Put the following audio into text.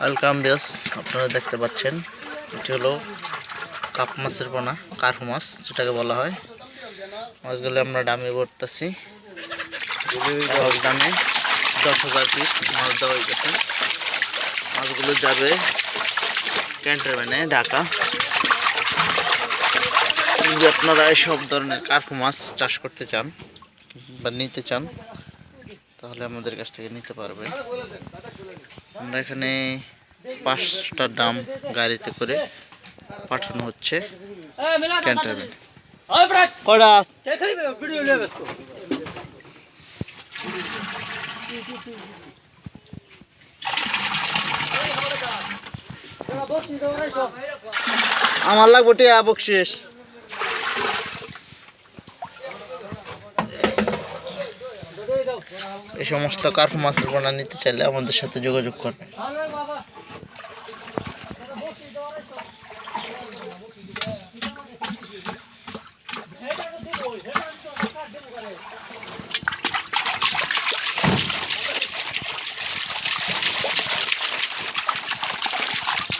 Welcome বিয়স আপনারা দেখতে পাচ্ছেন, এটি হলো কাপ মাছের পোনা কার্ফ মাছ, যেটাকে বলা হয়। মাছগুলো আমরা ডামে ভরতেছি। দামে দশ হাজার পিস মাছ দেওয়া হয়ে গেছে। মাছগুলো যাবে ক্যান্টারম্যানে ঢাকা। যদি আপনারা সব ধরনের কার্ফ মাছ চাষ করতে চান বা নিতে চান তাহলে আমাদের কাছ থেকে নিতে পারবেন আমরা এখানে পাঁচটা ডাম গাড়িতে করে পাঠানো হচ্ছে আমার লাগবো টিয়া বকশিস এই সমস্ত কার্ফ মাছের পোনা নিতে চাইলে আমাদের সাথে যোগাযোগ করবেন।